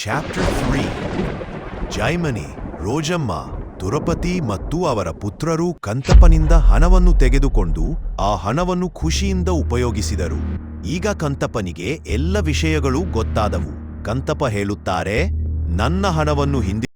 Chapter three Jaimini Rojamma Draupadi ಮತ್ತು ಅವರ ಪುತ್ರರು ಕಂತಪನಿಂದ ಹಣವನ್ನು ತೆಗೆದುಕೊಂಡು ಆ ಹಣವನ್ನು ಖುಷಿಯಿಂದ ಉಪಯೋಗಿಸಿದರು. ಈಗ ಕಂತಪನಿಗೆ ಎಲ್ಲ ವಿಷಯಗಳು ಗೊತ್ತಾದವು. ಕಂತಪ ಹೇಳುತ್ತಾರೆ, ನನ್ನ ಹಣವನ್ನು ಹಿಂದಿ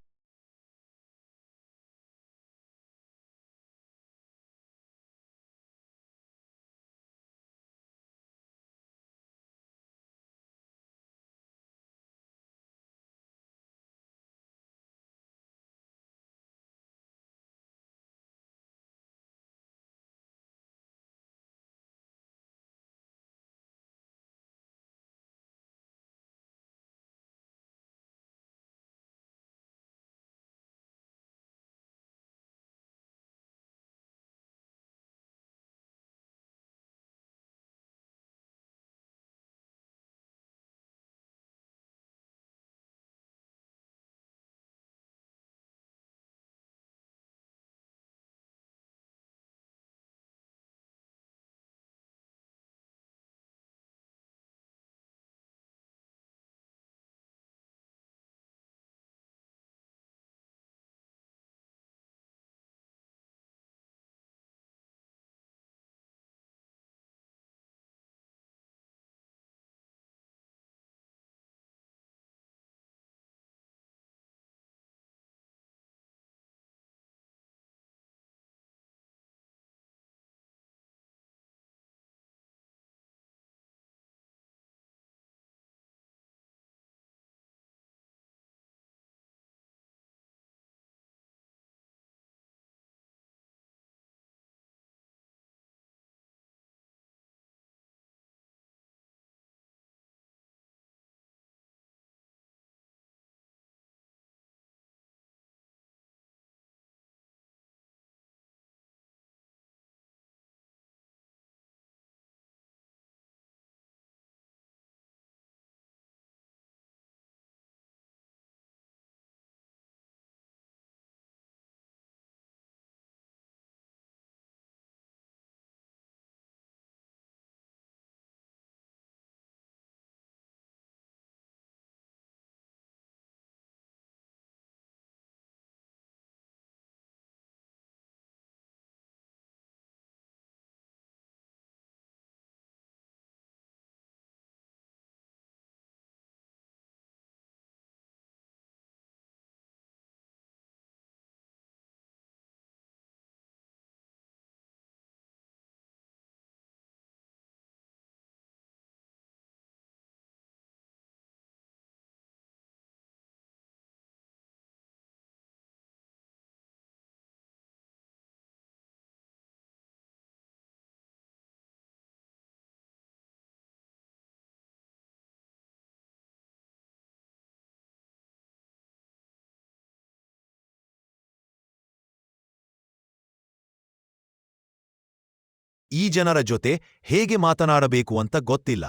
ಈ ಜನರ ಜೊತೆ ಹೇಗೆ ಮಾತನಾಡಬೇಕು ಅಂತ ಗೊತ್ತಿಲ್ಲ.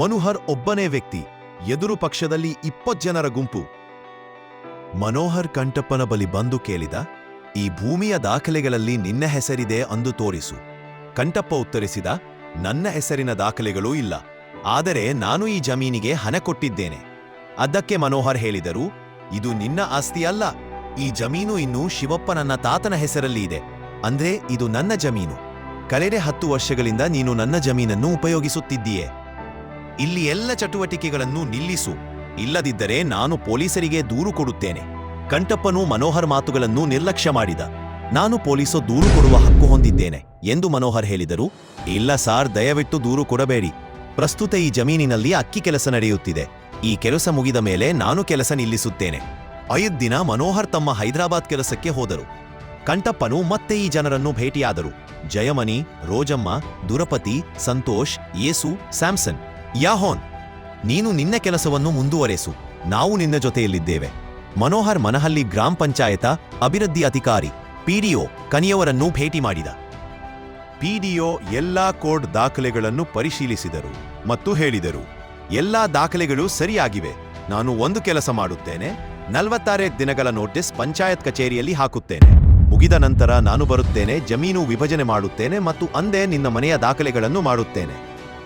ಮನೋಹರ್ ಒಬ್ಬನೇ ವ್ಯಕ್ತಿ, ಎದುರು ಪಕ್ಷದಲ್ಲಿ ಇಪ್ಪತ್ ಜನರ ಗುಂಪು. ಮನೋಹರ್ ಕಂಠಪ್ಪನ ಬಳಿ ಬಂದು ಕೇಳಿದ, ಈ ಭೂಮಿಯ ದಾಖಲೆಗಳಲ್ಲಿ ನಿನ್ನ ಹೆಸರಿದೆ ಅಂದು ತೋರಿಸು. ಕಂಠಪ್ಪ ಉತ್ತರಿಸಿದ, ನನ್ನ ಹೆಸರಿನ ದಾಖಲೆಗಳೂ ಇಲ್ಲ, ಆದರೆ ನಾನು ಈ ಜಮೀನಿಗೆ ಹಣ ಕೊಟ್ಟಿದ್ದೇನೆ. ಅದಕ್ಕೆ ಮನೋಹರ್ ಹೇಳಿದರು, ಇದು ನಿನ್ನ ಆಸ್ತಿ ಅಲ್ಲ, ಈ ಜಮೀನು ಇನ್ನು ಶಿವಪ್ಪ ನನ್ನ ತಾತನ ಹೆಸರಲ್ಲಿ ಇದೆ, ಅಂದ್ರೆ ಇದು ನನ್ನ ಜಮೀನು. ಕಳೆದ ಹತ್ತು ವರ್ಷಗಳಿಂದ ನೀನು ನನ್ನ ಜಮೀನನ್ನು ಉಪಯೋಗಿಸುತ್ತಿದ್ದೀಯೆ. ಇಲ್ಲಿ ಎಲ್ಲ ಚಟುವಟಿಕೆಗಳನ್ನು ನಿಲ್ಲಿಸು. ಇಲ್ಲದಿದ್ದರೆ ನಾನು ಪೊಲೀಸರಿಗೆ ದೂರು ಕೊಡುತ್ತೇನೆ. ಕಂಠಪ್ಪನು ಮನೋಹರ್ ಮಾತುಗಳನ್ನು ನಿರ್ಲಕ್ಷ್ಯ ಮಾಡಿದ. ನಾನು ಪೊಲೀಸು ದೂರು ಕೊಡುವ ಹಕ್ಕು ಹೊಂದಿದ್ದೇನೆ, ಎಂದು ಮನೋಹರ್ ಹೇಳಿದರು. ಇಲ್ಲ ಸಾರ್, ದಯವಿಟ್ಟು ದೂರು ಕೊಡಬೇಡಿ. ಪ್ರಸ್ತುತ ಈ ಜಮೀನಿನಲ್ಲಿ ಅಕ್ಕಿ ಕೆಲಸ ನಡೆಯುತ್ತಿದೆ. ಈ ಕೆಲಸ ಮುಗಿದ ಮೇಲೆ ನಾನು ಕೆಲಸ ನಿಲ್ಲಿಸುತ್ತೇನೆ. ಐದ್ ದಿನ ಮನೋಹರ್ ತಮ್ಮ ಹೈದರಾಬಾದ್ ಕೆಲಸಕ್ಕೆ ಹೋದರು. ಕಂಠಪ್ಪನು ಮತ್ತೆ ಈ ಜನರನ್ನು ಭೇಟಿಯಾದರು. ಜಯಮನಿ ರೋಜಮ್ಮ, ದುರಪತಿ, ಸಂತೋಷ್ ಯೇಸು ಸ್ಯಾಮ್ಸನ್. ಯಾಹೋನ್, ನೀನು ನಿನ್ನ ಕೆಲಸವನ್ನು ಮುಂದುವರೆಸು. ನಾವು ನಿನ್ನ ಜೊತೆಯಲ್ಲಿದ್ದೇವೆ. ಮನೋಹರ್ ಮನಹಲ್ಲಿ ಗ್ರಾಮ ಪಂಚಾಯತ ಅಭಿವೃದ್ಧಿ ಅಧಿಕಾರಿ, ಪಿಡಿಒ ಕನಿಯವರನ್ನು ಭೇಟಿ ಮಾಡಿದ. ಪಿಡಿಒ ಎಲ್ಲಾ ಕೋಡ್ ದಾಖಲೆಗಳನ್ನು ಪರಿಶೀಲಿಸಿದರು ಮತ್ತು ಹೇಳಿದರು, ಎಲ್ಲಾ ದಾಖಲೆಗಳು ಸರಿಯಾಗಿವೆ. ನಾನು ಒಂದು ಕೆಲಸ ಮಾಡುತ್ತೇನೆ. ನಲವತ್ತಾರೇ ದಿನಗಳ ನೋಟಿಸ್ ಪಂಚಾಯತ್ ಕಚೇರಿಯಲ್ಲಿ ಹಾಕುತ್ತೇನೆ. ಮುಗಿದ ನಂತರ ನಾನು ಬರುತ್ತೇನೆ, ಜಮೀನು ವಿಭಜನೆ ಮಾಡುತ್ತೇನೆ ಮತ್ತು ಅಂದೇ ನಿನ್ನ ಮನೆಯ ದಾಖಲೆಗಳನ್ನು ಮಾಡುತ್ತೇನೆ.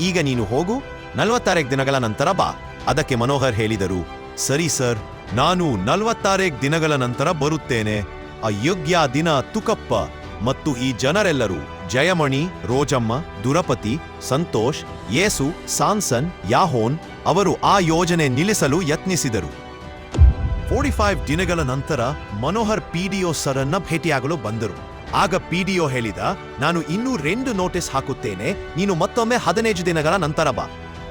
ಈಗ ನೀನು ಹೋಗು, ನಲವತ್ತಾರೇಕ್ ದಿನಗಳ ನಂತರ ಬಾ. ಅದಕ್ಕೆ ಮನೋಹರ್ ಹೇಳಿದರು, ಸರಿ ಸರ್, ನಾನು ನಲವತ್ತಾರೇಕ್ ದಿನಗಳ ನಂತರ ಬರುತ್ತೇನೆ. ಅಯೋಗ್ಯ ದಿನ ತುಕಪ್ಪ. ಮತ್ತು ಈ ಜನರೆಲ್ಲರೂ ಜಯಮಣಿ, ರೋಜಮ್ಮ, ದುರಪತಿ, ಸಂತೋಷ್, ಯೇಸು, ಸಾನ್ಸನ್, ಯಾಹೋನ್ ಅವರು ಆ ಯೋಜನೆ ನಿಲ್ಲಿಸಲು ಯತ್ನಿಸಿದರು. ಫೋರ್ಟಿ ಫೈವ್ ದಿನಗಳ ನಂತರ ಮನೋಹರ್ ಪಿಡಿಒ ಸರನ್ನ ಭೇಟಿಯಾಗಲು ಬಂದರು. ಆಗ ಪಿಡಿಒ ಹೇಳಿದ, ನಾನು ಇನ್ನೂ రెండు ನೋಟಿಸ್ ಹಾಕುತ್ತೇನೆ. ನೀನು ಮತ್ತೊಮ್ಮೆ ಹದಿನೈದು ದಿನಗಳ ನಂತರ ಬಾ.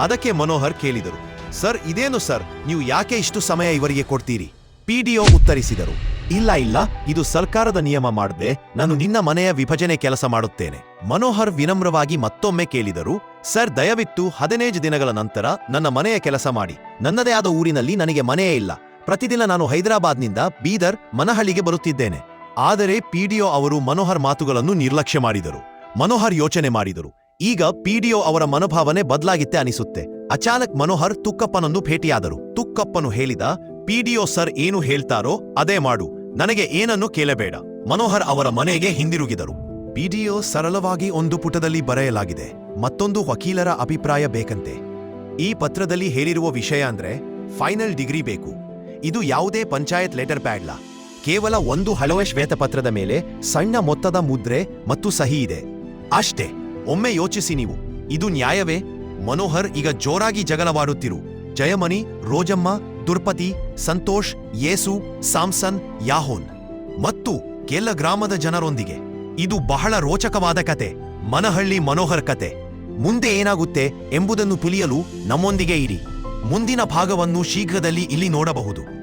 ಅದಕ್ಕೆ ಮನೋಹರ್ ಕೇಳಿದರು, ಸರ್, ಇದೇನು ಸರ್? ನೀವು ಯಾಕೆ ಇಷ್ಟು ಸಮಯ ಇವರಿಗೆ ಕೊಡ್ತೀರಿ? ಪಿಡಿಒ ಉತ್ತರಿಸಿದರು, ಇಲ್ಲ ಇಲ್ಲ. ಇದು ಸರ್ಕಾರದ ನಿಯಮ ಮಾಡದೆ. ನಾನು ನಿನ್ನ ಮನೆಯ ವಿಭಜನೆ ಕೆಲಸ ಮಾಡುತ್ತೇನೆ. ಮನೋಹರ್ ವಿನಮ್ರವಾಗಿ ಮತ್ತೊಮ್ಮೆ ಕೇಳಿದರು, ಸರ್, ದಯವಿಟ್ಟು ಹದಿನೈದು ದಿನಗಳ ನಂತರ ನನ್ನ ಮನೆಯ ಕೆಲಸ ಮಾಡಿ. ನನ್ನದೇ ಆದ ಊರಿನಲ್ಲಿ ನನಗೆ ಮನೆಯೇ ಇಲ್ಲ. ಪ್ರತಿದಿನ ನಾನು ಹೈದರಾಬಾದ್ನಿಂದ ಬೀದರ್ ಮನಹಳ್ಳಿಗೆ ಬರುತ್ತಿದ್ದೇನೆ. ಆದರೆ ಪಿಡಿಒ ಅವರು ಮನೋಹರ್ ಮಾತುಗಳನ್ನು ನಿರ್ಲಕ್ಷ್ಯ ಮಾಡಿದರು. ಮನೋಹರ್ ಯೋಚನೆ ಮಾಡಿದರು. ಈಗ ಪಿಡಿಒ ಅವರ ಮನೋಭಾವನೆ ಬದಲಾಗಿತ್ತೆ ಅನಿಸುತ್ತೆ. ಅಚಾನಕ್ ಮನೋಹರ್ ತುಕ್ಕಪ್ಪನನ್ನು ಭೇಟಿಯಾದರು. ತುಕ್ಕಪ್ಪನು ಹೇಳಿದ ಪಿಡಿಒ ಸರ್ ಏನು ಹೇಳ್ತಾರೋ ಅದೇ ಮಾಡು. ನನಗೆ ಏನನ್ನು ಕೇಳಬೇಡ. ಮನೋಹರ್ ಅವರ ಮನೆಗೆ ಹಿಂದಿರುಗಿದರು. ಪಿಡಿಒ ಸರಳವಾಗಿ ಒಂದು ಪುಟದಲ್ಲಿ ಬರೆಯಲಾಗಿದೆ, ಮತ್ತೊಂದು ವಕೀಲರ ಅಭಿಪ್ರಾಯ ಬೇಕಂತೆ. ಈ ಪತ್ರದಲ್ಲಿ ಹೇಳಿರುವ ವಿಷಯ ಅಂದ್ರೆ, ಫೈನಲ್ ಡಿಗ್ರಿ ಬೇಕು. ಇದು ಯಾವುದೇ ಪಂಚಾಯತ್ ಲೆಟರ್ ಪ್ಯಾಡ್ಲ ಕೇವಲ ಒಂದು ಹಳವೆ ಶ್ವೇತಪತ್ರದ ಮೇಲೆ ಸಣ್ಣ ಮೊತ್ತದ ಮುದ್ರೆ ಮತ್ತು ಸಹಿ ಇದೆ. ಅಷ್ಟೇ, ಒಮ್ಮೆ ಯೋಚಿಸಿ ನೀವು. ಇದು ನ್ಯಾಯವೇ? ಮನೋಹರ್ ಈಗ ಜೋರಾಗಿ ಜಗಳವಾಡುತ್ತಿರು. ಜಯಮಣಿ, ರೋಜಮ್ಮ, ದುರ್ಪತಿ, ಸಂತೋಷ್ ಯೇಸು ಸಾಮ್ಸನ್, ಯಾಹೋನ್. ಮತ್ತು ಕೆಲ ಗ್ರಾಮದ ಜನರೊಂದಿಗೆ. ಇದು ಬಹಳ ರೋಚಕವಾದ ಕತೆ. ಮನಹಳ್ಳಿ ಮನೋಹರ್ ಕತೆ. ಮುಂದೆ ಏನಾಗುತ್ತೆ ಎಂಬುದನ್ನು ತಿಳಿಯಲು ನಮ್ಮೊಂದಿಗೆ ಇರಿ. ಮುಂದಿನ ಭಾಗವನ್ನು ಶೀಘ್ರದಲ್ಲಿ ಇಲ್ಲಿ ನೋಡಬಹುದು.